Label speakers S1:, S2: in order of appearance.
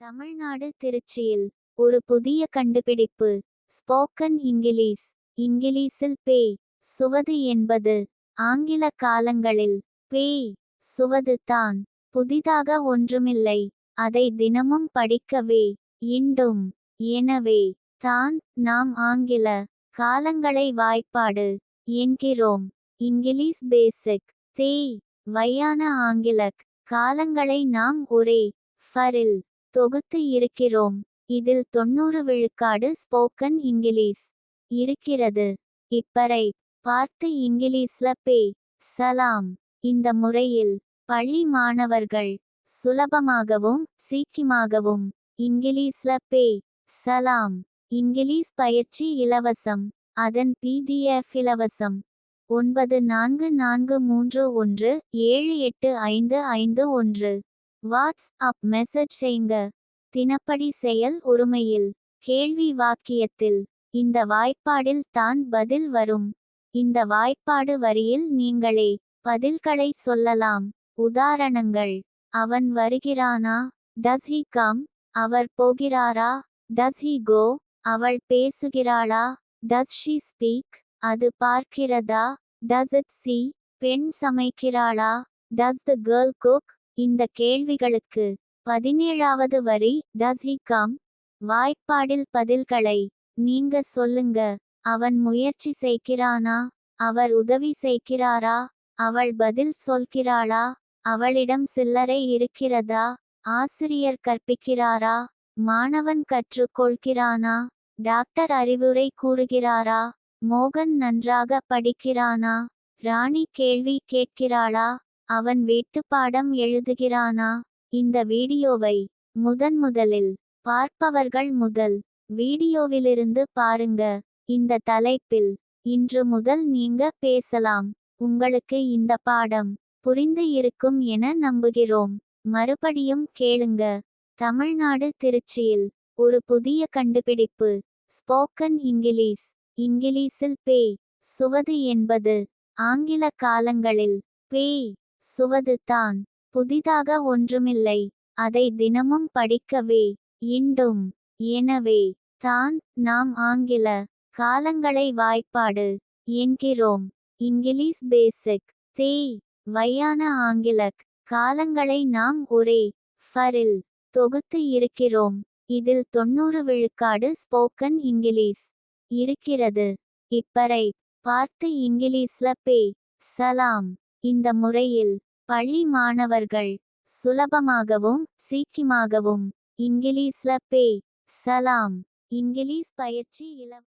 S1: தமிழ்நாடு திருச்சியில் ஒரு புதிய கண்டுபிடிப்பு. ஸ்போக்கன் இங்கிலீஷ் இங்கிலீஷில் பேய் சுவது என்பது ஆங்கில காலங்களில் பேய் சுவது தான். புதிதாக ஒன்றுமில்லை அதை தினமும் படிக்கவே இண்டும் எனவே தான் நாம் ஆங்கில காலங்களை வாய்ப்பாடு என்கிறோம். இங்கிலீஷ் பேசிக் தேய் வையான ஆங்கிலக் காலங்களை நாம் ஒரே ஃபரில் தொகுத்து இருக்கிறோம். இதில் தொண்ணூறு விழுக்காடு ஸ்போக்கன் இங்கிலீஷ் இருக்கிறது. இப்பறை பார்த்து இங்கிலீஷ்ல பே. சலாம். இந்த முறையில் பள்ளி மாணவர்கள் சுலபமாகவும் சீக்கியமாகவும் இங்கிலீஷ்ல பே. சலாம். இங்கிலீஷ் பயிற்சி இலவசம். அதன் பிடிஎஃப் இலவசம். ஒன்பது நான்கு நான்கு மூன்று ஒன்று ஏழு எட்டு ஐந்து ஐந்து ஒன்று. வாட்ஸ் அப் மெசேஜ் செய்யுங்க தினப்படி செயல் உரிமையில். கேள்வி வாக்கியத்தில். இந்த வாய்ப்பாடில் தான் பதில் வரும். இந்த வாய்ப்பாடு வரியில் நீங்களே பதில்களை சொல்லலாம். உதாரணங்கள். அவன் வருகிறானா? டஸ் ஹி கம் அவர் போகிறாரா? டஸ் ஹி கோ அவள் பேசுகிறாளா? டஸ் ஷி ஸ்பீக் அது பார்க்கிறதா? டஸ் இட் சி பெண் சமைக்கிறாளா? டஸ் த கேர்ள் குக் இந்த கேள்விகளுக்கு பதினேழாவது வரி டஸ் ஹி கம்? வாய்ப்பாடில் பதில்களை நீங்க சொல்லுங்க. அவன் முயற்சி செய்கிறானா? அவர் உதவி செய்கிறாரா? அவள் பதில் சொல்கிறாளா? அவளிடம் சில்லறை இருக்கிறதா? ஆசிரியர் கற்பிக்கிறாரா? மாணவன் கற்றுக்கொள்கிறானா? டாக்டர் அறிவுரை கூறுகிறாரா? மோகன் நன்றாக படிக்கிறானா? ராணி கேள்வி கேட்கிறாளா? அவன் வீட்டுப்பாடம் எழுதுகிறானா? இந்த வீடியோவை முதன் முதலில் பார்ப்பவர்கள் முதல் வீடியோவிலிருந்து பாருங்க. இந்த தலைப்பில் இன்று முதல் நீங்க பேசலாம். உங்களுக்கு இந்த பாடம் புரிந்து இருக்கும் என நம்புகிறோம். மறுபடியும் கேளுங்க. தமிழ்நாடு திருச்சியில் ஒரு புதிய கண்டுபிடிப்பு. Spoken English. இங்கிலீஷில் பேய் சுவது என்பது ஆங்கில காலங்களில் பேய் சுவது தான் புதிதாக ஒன்றுமில்லை. அதை தினமும் படிக்கவே. இண்டும் எனவே தான் நாம் ஆங்கில காலங்களை வாய்ப்பாடு என்கிறோம். இங்கிலீஷ் பேசிக். தேய் வையான ஆங்கிலக் காலங்களை நாம் ஒரே ஃபரில் தொகுத்து இருக்கிறோம். இதில் தொண்ணூறு விழுக்காடு ஸ்போக்கன் இங்கிலீஷ் இருக்கிறது. இப்பறை பார்த்து இங்கிலீஷ்ல பே. சலாம். இந்த முறையில் பள்ளி மாணவர்கள் சுலபமாகவும் சீக்கியமாகவும் இங்கிலீஷ்ல பே சலாம் இங்கிலீஷ் பயிற்சி இலவ